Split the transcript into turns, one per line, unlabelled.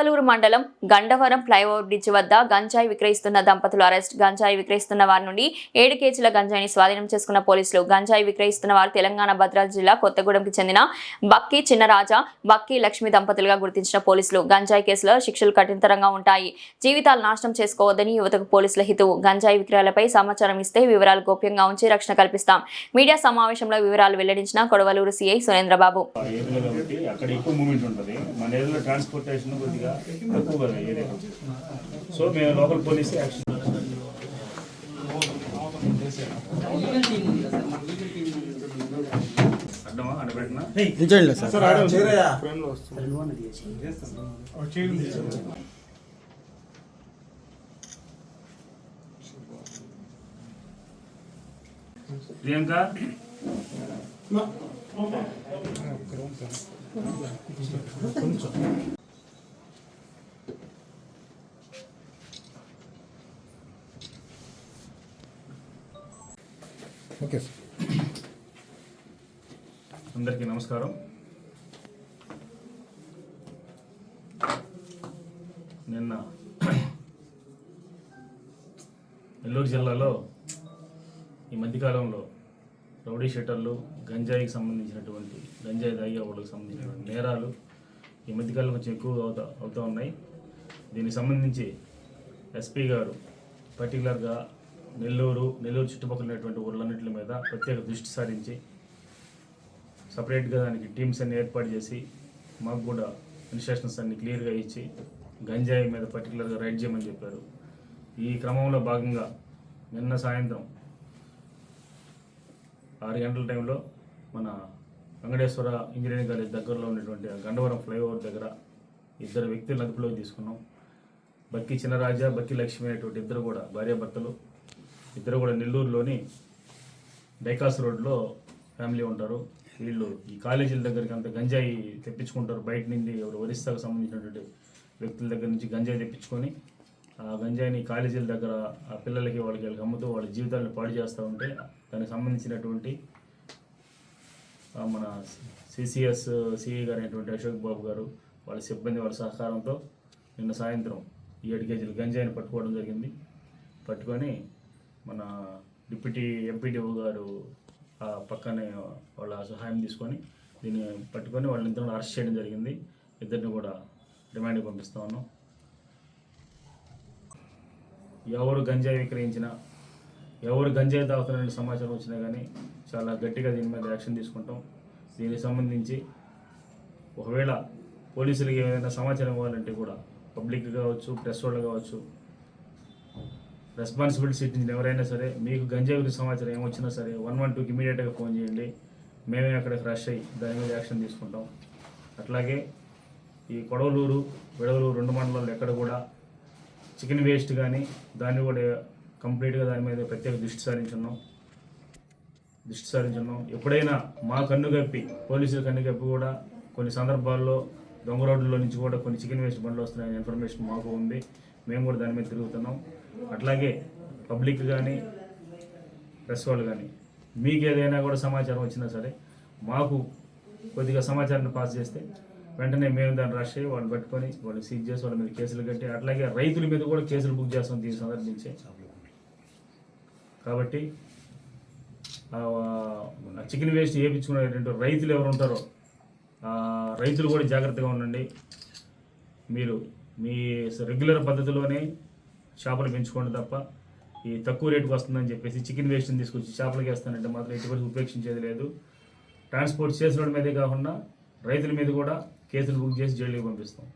కొడవలూరు మండలం Gandavaram flyover bridge వద్ద గంజాయి విక్రయిస్తున్న దంపతులు అరెస్ట్. గంజాయి విక్రయిస్తున్న వారి నుండి ఏడు కేజీల గంజాయిని స్వాధీనం చేసుకున్న పోలీసులు గంజాయి విక్రయిస్తున్న వారు తెలంగాణ భద్రాద్రి జిల్లా కొత్తగూడెంకి చెందిన బక్కి చిన్నరాజా బక్కి లక్ష్మి దంపతులుగా గుర్తించిన పోలీసులు గంజాయి కేసులో శిక్షలు కఠినతరంగా ఉంటాయి. జీవితాలు నాశనం చేసుకోవద్దని యువతకు పోలీసుల హితువు గంజాయి విక్రయాలపై సమాచారం ఇస్తే వివరాలు గోప్యంగా ఉంచి రక్షణ కల్పిస్తాం. మీడియా సమావేశంలో వివరాలు వెల్లడించిన కొడవలూరు సీఐ సురేంద్రబాబు.
అక్కడ ఎక్కువ మూమెంట్ ఉంటుంది. మన ట్రాన్స్పోర్టేషన్ కొద్దిగా తక్కువ కదా ఏరియా సో మేము లోకల్ పోలీస్ యాక్షన్ అడ్డమా? అడబెట్టినా
నిల్చోండి సార్. Okay sir.
అందరికీ నమస్కారం. నిన్న నెల్లూరు జిల్లాలో ఈ మధ్యకాలంలో రౌడీ షెటర్లు గంజాయికి సంబంధించినటువంటి గంజాయి తాగే వాళ్ళకి సంబంధించినటువంటి నేరాలు ఈ మధ్యకాలంలో కొంచెం ఎక్కువగా అవుతా అవుతూ ఉన్నాయి. దీనికి సంబంధించి ఎస్పీ గారు పర్టికులర్గా నెల్లూరు నెల్లూరు చుట్టుపక్కల ఉన్నటువంటి ఊర్లన్నింటి మీద ప్రత్యేక దృష్టి సారించి సపరేట్గా దానికి టీమ్స్ అన్ని ఏర్పాటు చేసి మాకు కూడా ఇన్స్ట్రక్షన్స్ అన్ని క్లియర్గా ఇచ్చి గంజాయి మీద పర్టికులర్గా రైడ్ చేయమని చెప్పారు. ఈ క్రమంలో భాగంగా నిన్న సాయంత్రం ఆరు గంటల టైంలో మన వెంకటేశ్వర ఇంజనీరింగ్ కాలేజ్ దగ్గరలో ఉన్నటువంటి గండవరం ఫ్లైఓవర్ దగ్గర ఇద్దరు వ్యక్తులను అదుపులోకి తీసుకున్నాం. బక్కి చిన్నరాజా బక్కి లక్ష్మి అనేటువంటి ఇద్దరు కూడా భార్యాభర్తలు ఇద్దరు కూడా నెల్లూరులోని డైకాస్ రోడ్లో ఫ్యామిలీ ఉంటారు. వీళ్ళు ఈ కాలేజీల దగ్గరికి అంత గంజాయి తెప్పించుకుంటారు. బయట నుండి ఎవరు ఒరిస్సాకు సంబంధించినటువంటి వ్యక్తుల దగ్గర నుంచి గంజాయి తెప్పించుకొని ఆ గంజాయిని కాలేజీల దగ్గర ఆ పిల్లలకి వాళ్ళకి వీళ్ళకి అమ్ముతూ వాళ్ళ జీవితాలను పాడు చేస్తూ ఉంటే దానికి సంబంధించినటువంటి మన సిసిఎస్ సిఈ గారు అయినటువంటి అశోక్ బాబు గారు వాళ్ళ సిబ్బంది వాళ్ళ సహకారంతో నిన్న సాయంత్రం ఈ ఏడు కేజీలు గంజాయిని పట్టుకోవడం జరిగింది. పట్టుకొని మన డిప్యూటీ ఎంపీడీఓ గారు ఆ పక్కనే వాళ్ళ సహాయం తీసుకొని దీన్ని పట్టుకొని వాళ్ళని ఇద్దరు అరెస్ట్ చేయడం జరిగింది. ఇద్దరిని కూడా రిమాండ్కి పంపిస్తా ఉన్నాం. ఎవరు గంజాయి విక్రయించినా ఎవరు గంజాయి తాగుతున్న సమాచారం వచ్చినా కానీ చాలా గట్టిగా దీని మీద యాక్షన్ తీసుకుంటాం. దీనికి సంబంధించి ఒకవేళ పోలీసులకి ఏదైనా సమాచారం ఇవ్వాలంటే కూడా పబ్లిక్ కావచ్చు ప్రెస్ వాళ్ళు కావచ్చు రెస్పాన్సిబిలిటీ సిటిజన్ ఎవరైనా సరే మీకు గంజా గురించి సమాచారం ఏమొచ్చినా సరే వన్ వన్ టూకి ఇమీడియట్గా ఫోన్ చేయండి. మేమే అక్కడికి రష్ అయ్యి దాని మీద యాక్షన్ తీసుకుంటాం. అట్లాగే ఈ కొడవలూరు విడవలూరు రెండు మండలాలు ఎక్కడ కూడా చికెన్ వేస్ట్ కానీ దాన్ని కూడా కంప్లీట్గా దాని మీద ప్రత్యేక దృష్టి సారించున్నాం. దృష్టి సారించున్నాం. ఎప్పుడైనా మా కన్ను కప్పి పోలీసుల కన్ను కప్పి కూడా కొన్ని సందర్భాల్లో దొంగ రోడ్లలో నుంచి కూడా కొన్ని చికెన్ వేస్ట్ బండ్లు వస్తున్నాయనే ఇన్ఫర్మేషన్ మాకు ఉంది. మేము కూడా దాని మీద తిరుగుతున్నాం. అట్లాగే పబ్లిక్ కానీ ప్రెస్ వాళ్ళు కానీ మీకు ఏదైనా కూడా సమాచారం వచ్చినా సరే మాకు కొద్దిగా సమాచారాన్ని పాస్ చేస్తే వెంటనే మేము దాన్ని రష్ అయ్యి వాళ్ళు పట్టుకొని వాళ్ళు సీజ్ చేసి వాళ్ళ మీద కేసులు కట్టి అట్లాగే రైతుల మీద కూడా కేసులు బుక్ చేస్తాం దీన్ని సందర్భించే కాబట్టి చికెన్ వేస్ట్ వేయించుకునేటువంటి రైతులు ఎవరు ఉంటారో రైతులు కూడా జాగ్రత్తగా ఉండండి. మీరు మీ రెగ్యులర్ పద్ధతిలోనే చేపలు పెంచుకోండి తప్ప ఈ తక్కువ రేటుకి వస్తుందని చెప్పేసి చికెన్ వేస్ట్ని తీసుకొచ్చి చేపలకి వేస్తానంటే మాత్రం ఎటువంటి ఉపేక్షించేది లేదు. ట్రాన్స్పోర్ట్ చేసిన మీదే కాకుండా రైతుల మీద కూడా కేసులు బుక్ చేసి జైలుకి పంపిస్తాం.